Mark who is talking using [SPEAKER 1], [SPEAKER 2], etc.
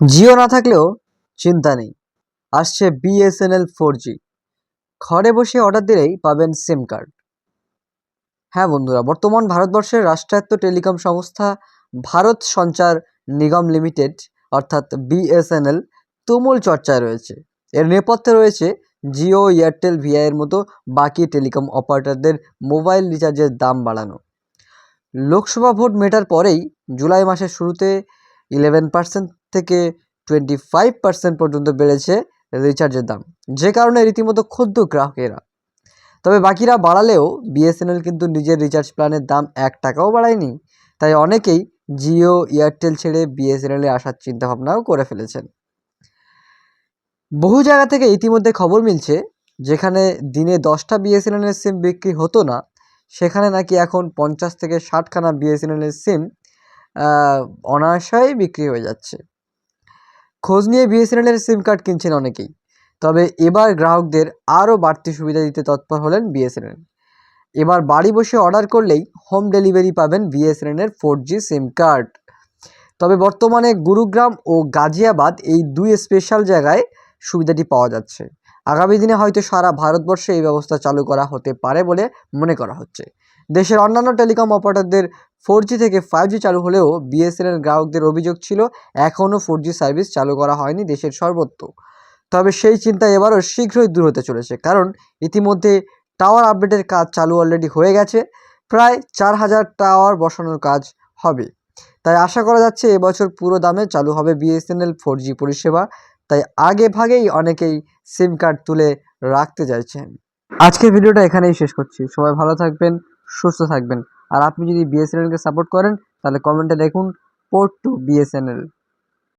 [SPEAKER 1] জিও না থাকলেও চিন্তা নেই। আসছে বিএসএনএল ফোর জি ঘরে বসে অর্ডার দিলেই পাবেন সিম কার্ড হ্যাঁ বন্ধুরা, বর্তমান ভারতবর্ষের রাষ্ট্রায়ত্ত টেলিকম সংস্থা ভারত সঞ্চার নিগম লিমিটেড, অর্থাৎ বিএসএনএল তুমুল চর্চায় রয়েছে। এর নেপথ্যে রয়েছে জিও, এয়ারটেল ভিআইয়ের মতো বাকি টেলিকম অপারেটরদের মোবাইল রিচার্জের দাম বাড়ানো। লোকসভা ভোট মেটার পরেই জুলাই মাসের শুরুতে ইলেভেন পার্সেন্ট থেকে টোয়েন্টি ফাইভ পার্সেন্ট পর্যন্ত বেড়েছে রিচার্জের দাম। যে কারণে রীতিমতো ক্ষুব্ধ গ্রাহকেরা। তবে বাকিরা বাড়ালেও বিএসএনএল কিন্তু নিজের রিচার্জ প্ল্যানের দাম এক টাকাও বাড়ায়নি। তাই অনেকেই জিও, এয়ারটেল ছেড়ে বিএসএনএলে আসার চিন্তাভাবনাও করে ফেলেছেন। বহু জায়গা থেকে ইতিমধ্যে খবর মিলছে, যেখানে দিনে দশটা বিএসএনএলের সিম বিক্রি হতো না, সেখানে নাকি এখন পঞ্চাশ থেকে ষাটখানা বিএসএনএলের সিম অনায়াসেই বিক্রি হয়ে যাচ্ছে। খোঁজ নিয়ে বিএসএনএলের সিম কার্ড কিনছেন অনেকেই। তবে এবার গ্রাহকদের আরও বাড়তি সুবিধা দিতে তৎপর হলেন বিএসএনএল। এবার বাড়ি বসে অর্ডার করলেই হোম ডেলিভারি পাবেন বিএসএনএলের ফোর জি সিম কার্ড। তবে বর্তমানে গুরুগ্রাম ও গাজিয়াবাদ এই দুই স্পেশাল জায়গায় সুবিধাটি পাওয়া যাচ্ছে। আগামী দিনে হয়তো সারা ভারতবর্ষে এই ব্যবস্থা চালু করা হতে পারে বলে মনে করা হচ্ছে। দেশের অন্যান্য টেলিকম অপারেটরদের ফোর থেকে ফাইভ চালু হলেও বিএসএনএল গ্রাহকদের অভিযোগ ছিল এখনও ফোর সার্ভিস চালু করা হয়নি দেশের সর্বত্র। তবে সেই চিন্তা এবারও শীঘ্রই দূর হতে চলেছে, কারণ ইতিমধ্যে টাওয়ার আপডেটের কাজ চালু অলরেডি হয়ে গেছে, প্রায় চার হাজার টাওয়ার বসানোর কাজ হবে। তাই আশা করা যাচ্ছে এবছর পুরো দামে চালু হবে বিএসএনএল ফোর পরিষেবা। তাই আগে ভাগেই অনেকেই সিম কার্ড তুলে রাখতে চাইছেন। আজকের ভিডিওটা এখানেই শেষ করছি। সবাই ভালো থাকবেন, সুস্থ থাকবেন। আর আপনি যদি বিএসএনএলকে সাপোর্ট করেন, তাহলে কমেন্টে দেখুন পোর্ট টু বিএসএনএল